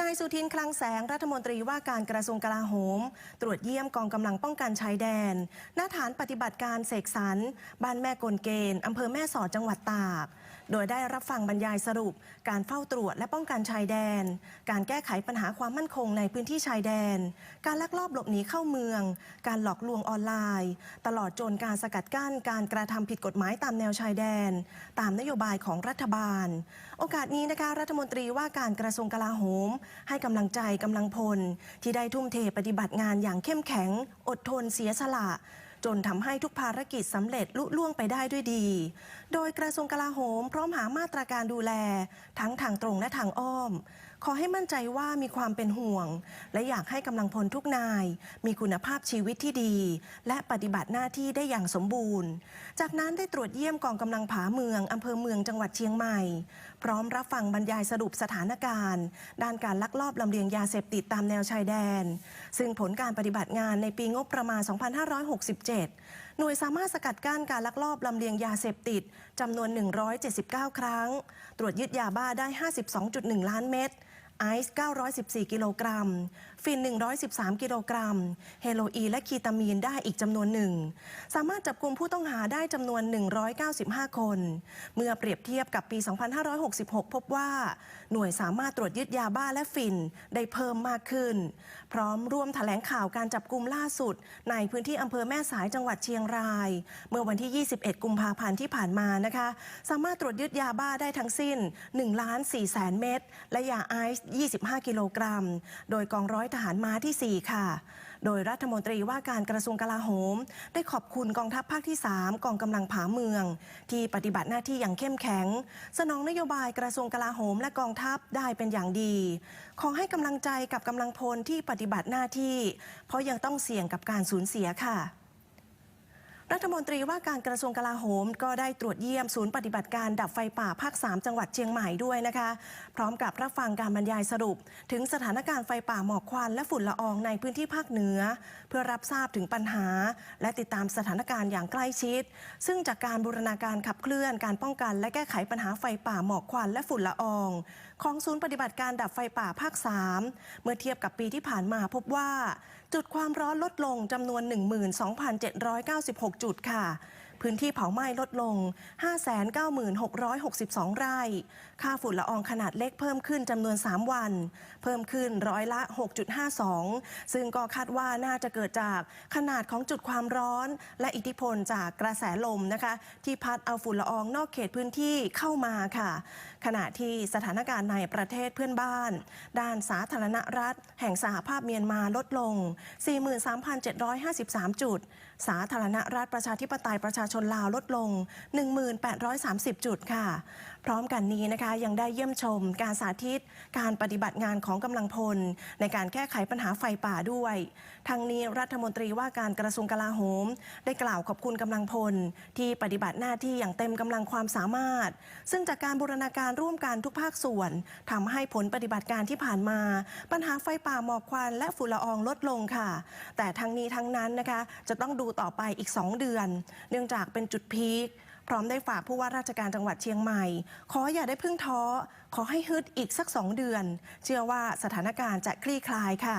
นายสุทินคลังแสงรัฐมนตรีว่าการกระทรวงกลาโหม ตรวจเยี่ยมกองกำลังป้องกันชายแดน หน้าฐานปฏิบัติการเสกสรรบ้านแม่กลเกณฑ์อำเภอแม่สอดจังหวัดตาก โดยได้รับฟังบรรยายสรุป การเฝ้าตรวจและป้องกันชายแดน การแก้ไขปัญหาความมั่นคงในพื้นที่ชายแดน การลักลอบหลบหนีเข้าเมือง การหลอกลวงออนไลน์ ตลอดจนการสกัดกั้นการกระทำผิดกฎหมายตามแนวชายแดน ตามนโยบายของรัฐบาล โอกาสนี้นะคะรัฐมนตรีว่าการกระทรวงกลาโหม ให้กำลังใจกำลังพล ที่ได้ทุ่มเทปฏิบัติงานอย่างเข้มแข็ง อดทนเสียสละ จนทำให้ทุกภารกิจสำเร็จลุล่วงไปได้ด้วยดี โดยกระทรวงกลาโหมพร้อมหามาตรการดูแล ทั้งทางตรงและทางอ้อมขอให้มั่นใจว่ามีความเป็นห่วง และอยากให้กำลังพลทุกนาย มีคุณภาพชีวิตที่ดี และปฏิบัติหน้าที่ได้อย่างสมบูรณ์ จากนั้นได้ตรวจเยี่ยมกองกำลังผาเมืองอำเภอเมืองจังหวัดเชียงใหม่ พร้อมรับฟังบรรยายสรุปสถานการณ์ ด้านการลักลอบลำเลียงยาเสพติดตามแนวชายแดน ซึ่งผลการปฏิบัติงานในปีงบประมาณ 2567 หน่วยสามารถสกัดกั้นการลักลอบลำเลียงยาเสพติดจำนวน 179 ครั้ง ตรวจยึดยาบ้าได้ 52.1 ล้านเม็ด ไอซ์ 914 กิโลกรัม ฟิน 113 กิโลกรัม เฮโรอีนและคีตามีนได้อีกจำนวนหนึ่ง สามารถจับกลุ่มผู้ต้องหาได้จำนวน 195 คน เมื่อเปรียบเทียบกับปี 2566 พบว่า หน่วยสามารถตรวจยึดยาบ้าและฟินได้เพิ่มมากขึ้น พร้อมร่วมแถลงข่าวการจับกลุ่มล่าสุด ในพื้นที่อำเภอแม่สายจังหวัดเชียงราย เมื่อวันที่ 21 กุมภาพันธ์ที่ผ่านมานะคะ สามารถตรวจยึดยาบ้าได้ทั้งสิ้น1ล้าน4แสนเม็ดและยาไอซ์25 กิโลกรัม โดยกองร้อยทหารม้าที่ 4 ค่ะ โดยรัฐมนตรีว่าการกระทรวงกลาโหม ได้ขอบคุณกองทัพภาคที่ 3 กองกำลังผาเมือง ที่ปฏิบัติหน้าที่อย่างเข้มแข็ง สนองนโยบายกระทรวงกลาโหมและกองทัพได้เป็นอย่างดี ขอให้กำลังใจกับกำลังพลที่ปฏิบัติหน้าที่ เพราะยังต้องเสี่ยงกับการสูญเสียค่ะ รัฐมนตรีว่าการกระทรวงกลาโหม ก็ได้ตรวจเยี่ยมศูนย์ปฏิบัติการดับไฟป่าภาค 3 จังหวัดเชียงใหม่ด้วยนะคะ พร้อมกับรับฟังการบรรยายสรุป ถึงสถานการณ์ไฟป่าหมอกควันและฝุ่นละอองในพื้นที่ภาคเหนือ เพื่อรับทราบถึงปัญหา และติดตามสถานการณ์อย่างใกล้ชิด ซึ่งจากการบูรณาการขับเคลื่อนการป้องกัน และแก้ไขปัญหาไฟป่าหมอกควันและฝุ่นละออง ของศูนย์ปฏิบัติการดับไฟป่าภาค 3 เมื่อเทียบกับปีที่ผ่านมาพบว่าจุดความร้อนลดลงจำนวน 12,796 จุดค่ะ พื้นที่เผาไหม้ลดลง 596,662 ไร่ ค่าฝุ่นละอองขนาดเล็กเพิ่มขึ้นจำนวน 3 วัน เพิ่มขึ้นร้อยละ 6.52 ซึ่งก็คาดว่าน่าจะเกิดจากขนาดของจุดความร้อน และอิทธิพลจากกระแสลมนะคะ ที่พัดเอาฝุ่นละอองนอกเขตพื้นที่เข้ามาค่ะ ขณะที่สถานการณ์ในประเทศเพื่อนบ้าน ด้านสาธารณรัฐ แห่งสหภาพเมียนมาลดลง 43,753 จุดสาธารณรัฐประชาธิปไตยประชาชนลาวลดลง 1,830 จุดค่ะ พร้อมกันนี้นะคะยังได้เยี่ยมชมการสาธิต การปฏิบัติงานของกำลังพล ในการแก้ไขปัญหาไฟป่าด้วย ทั้งนี้รัฐมนตรีว่าการกระทรวงกลาโหม ได้กล่าวขอบคุณกำลังพล ที่ปฏิบัติหน้าที่อย่างเต็มกำลังความสามารถ ซึ่งจากการบูรณาการร่วมกันทุกภาคส่วนทำให้ผลปฏิบัติการที่ผ่านมา ปัญหาไฟป่าหมอกควันและฝุ่นละอองลดลงค่ะ แต่ทั้งนี้ทั้งนั้นนะคะจะต้องดูต่อไปอีก 2 เดือน เนื่องจากเป็นจุดพีคพร้อมได้ฝากผู้ว่าราชการจังหวัดเชียงใหม่ ขออย่าได้พึ่งท้อ ขอให้ฮึดอีกสักสองเดือน เชื่อว่าสถานการณ์จะคลี่คลายค่ะ